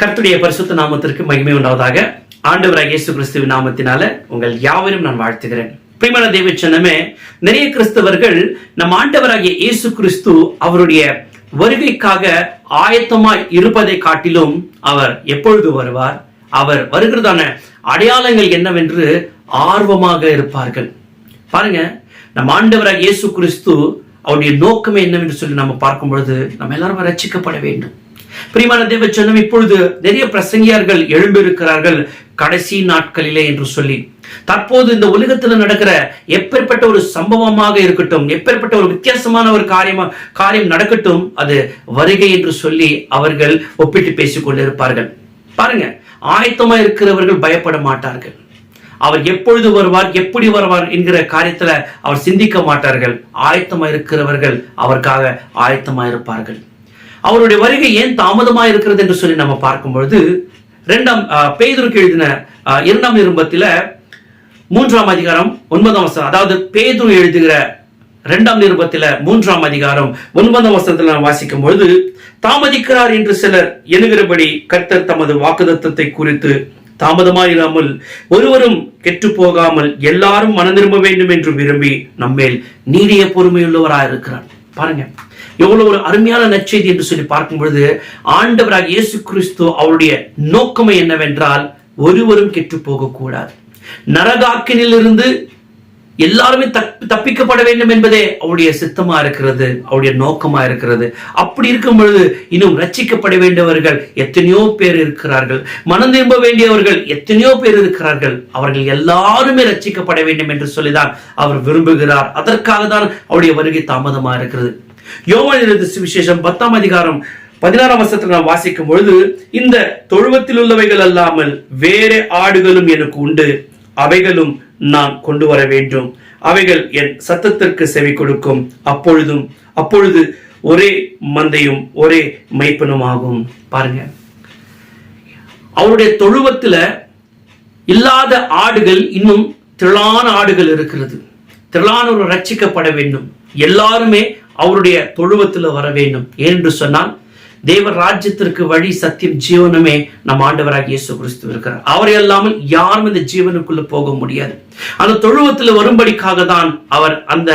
கர்த்துடைய பரிசுத்த நாமத்திற்கு மகிமை உண்டாவதாக. ஆண்டவராக இயேசு கிறிஸ்துவின் நாமத்தினால உங்கள் யாவரும் நான் வாழ்த்துகிறேன். பிரிமண தேவச்சனமே நிறைய கிறிஸ்தவர்கள் நம் ஆண்டவராகிய இயேசு கிறிஸ்து அவருடைய வருகைக்காக ஆயத்தமாய் இருப்பதை காட்டிலும் அவர் எப்பொழுது வருவார்? அவர் வருகிறதான அடையாளங்கள் என்னவென்று ஆர்வமாக இருப்பார்கள். பாருங்க நம் ஆண்டவராக இயேசு கிறிஸ்து அவருடைய நோக்கமே என்னவென்று சொல்லி நம்ம பார்க்கும் பொழுது நம்ம எல்லாரும் ரச்சிக்கப்பட வேண்டும். பிரியமான தேவ இப்பொழுது நிறைய பிரசங்கியார்கள் எழும்பியிருக்கிறார்கள் கடைசி நாட்களிலே என்று சொல்லி. தற்போது இந்த உலகத்தில் நடக்கிற எப்பேற்பட்ட ஒரு சம்பவமாக இருக்கட்டும் எப்பேற்பட்ட ஒரு வித்தியாசமான ஒரு காரியமா காரியம் நடக்கட்டும் அது வருகை என்று சொல்லி அவர்கள் ஒப்பிட்டு பேசிக் கொண்டிருப்பார்கள் பாருங்க ஆயத்தமா இருக்கிறவர்கள் பயப்பட மாட்டார்கள். அவர் எப்பொழுது வருவார் எப்படி வருவார் என்கிற காரியத்துல அவர் சிந்திக்க மாட்டார்கள். ஆயத்தமா இருக்கிறவர்கள் அவருக்காக ஆயத்தமா இருப்பார்கள் அவருடைய வருகை ஏன் தாமதமா இருக்கிறது என்று சொல்லி நம்ம பார்க்கும் பொழுது இரண்டாம் பேதுருக்கு எழுதின இரண்டாம் நிருபத்தில மூன்றாம் அதிகாரம் ஒன்பதாம் வசனம் அதாவது பேதுரு எழுதுகிற இரண்டாம் நிருபத்தில மூன்றாம் அதிகாரம் ஒன்பதாம் வசனத்தில் நாம் வாசிக்கும் பொழுது தாமதிக்கிறார் என்று சிலர் எண்ணுகிறபடி கர்த்தர் தமது வாக்குதத்தத்தை குறித்து தாமதமாயிராமல் ஒருவரும் கெட்டு போகாமல் எல்லாரும் மன திரும்ப வேண்டும் என்று விரும்பி நம்மேல் நீடிய பொறுமையுள்ளவராக இருக்கிறார். பாருங்க. எவ்வளவு ஒரு அருமையான நற்செய்தி என்று சொல்லி பார்க்கும் பொழுது ஆண்டவராக இயேசு கிறிஸ்து அவருடைய நோக்கமை என்னவென்றால் ஒருவரும் கெட்டு போகக்கூடாது நரகாக்கினிலிருந்து எல்லாருமே தப்பி தப்பிக்கப்பட வேண்டும் என்பதே அவருடைய சித்தமா இருக்கிறது அவருடைய நோக்கமா இருக்கிறது. அப்படி இருக்கும் பொழுது இன்னும் ரட்சிக்கப்பட வேண்டியவர்கள் எத்தனையோ பேர் இருக்கிறார்கள். மனம் திரும்ப வேண்டியவர்கள் எத்தனையோ பேர் இருக்கிறார்கள். அவர்கள் எல்லாருமே ரட்சிக்கப்பட வேண்டும் என்று சொல்லிதான் அவர் விரும்புகிறார். அதற்காக தான் அவருடைய வருகை தாமதமா இருக்கிறது. யோவான் சுவிசேஷம் பத்தாம் அதிகாரம் பதினாறாம் வருஷத்துல நாம் வாசிக்கும் பொழுது இந்த தொழுவத்தில் உள்ளவைகள் அல்லாமல் வேற ஆடுகளும் எனக்கு உண்டு. அவைகளும் நான் கொண்டு வர வேண்டும். அவைகள் என் சத்தத்திற்கு செவி கொடுக்கும். அப்பொழுதும் அப்பொழுது ஒரே மந்தையும் ஒரே மைப்பனும் ஆகும் பாருங்க. அவருடைய தொழுவத்துல இல்லாத ஆடுகள் இன்னும் திரளான ஆடுகள் இருக்கிறது. திரளான ஒரு ரட்சிக்கப்பட வேண்டும். எல்லாருமே அவருடைய தொழுவத்துல வர வேண்டும். ஏனென்று சொன்னால் தேவ ராஜ்யத்திற்கு வழி சத்தியம் ஜீவனமே நம் ஆண்டவராக இயேசு கிறிஸ்து இருக்கிறார். அவரை இல்லாமல் யாரும் இந்த ஜீவனுக்குள்ள போக முடியாது. அந்த தொழுவத்துல வரும்படிக்காக தான் அவர் அந்த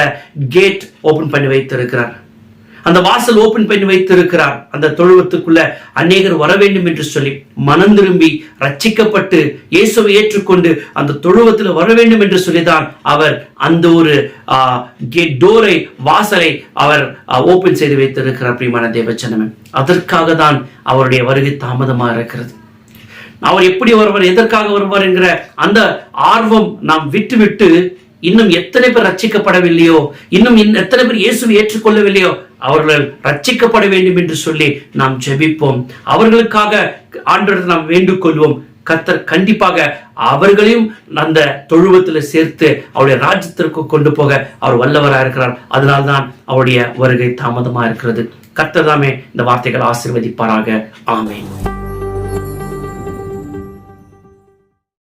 கேட் ஓபன் பண்ணி வைத்திருக்கிறார். அந்த வாசல் ஓபன் பண்ணி வைத்திருக்கிறார். அந்த தொழுவத்துக்குள்ள அநேகர் வர வேண்டும் என்று சொல்லி மனம் திரும்பி ரட்சிக்கப்பட்டு இயேசுவை ஏற்றுக்கொண்டு அந்த தொழுவத்தில் வர வேண்டும் என்று சொல்லிதான் அவர் அந்த ஒரு கேட் டோரை வாசலை அவர் ஓபன் செய்து வைத்திருக்கிறார் பிரியமான தேவச்சனமே அதற்காக தான் அவருடைய வருகை தாமதமா இருக்கிறது. அவர் எப்படி வருவார் எதற்காக வருவார் என்கிற அந்த ஆர்வம் நாம் விட்டு விட்டு இன்னும் எத்தனை பேர் ரட்சிக்கப்படவில்லையோ இன்னும் எத்தனை பேர் இயேசுவை ஏற்றுக்கொள்ளவில்லையோ அவர்கள் ரட்சிக்கப்பட வேண்டும் என்று சொல்லி நாம் ஜெபிப்போம். அவர்களுக்காக ஆண்டவரை நாம் வேண்டுக் கொள்வோம் கத்தர் கண்டிப்பாக அவர்களையும் அந்த தொழுவத்தில் சேர்த்து அவருடைய ராஜ்யத்திற்கு கொண்டு போக அவர் வல்லவராக இருக்கிறார். அதனால்தான் அவருடைய வருகை தாமதமா இருக்கிறது. கர்த்தர் தாமே இந்த வார்த்தைகள் ஆசீர்வதிப்பாராக. ஆமென்.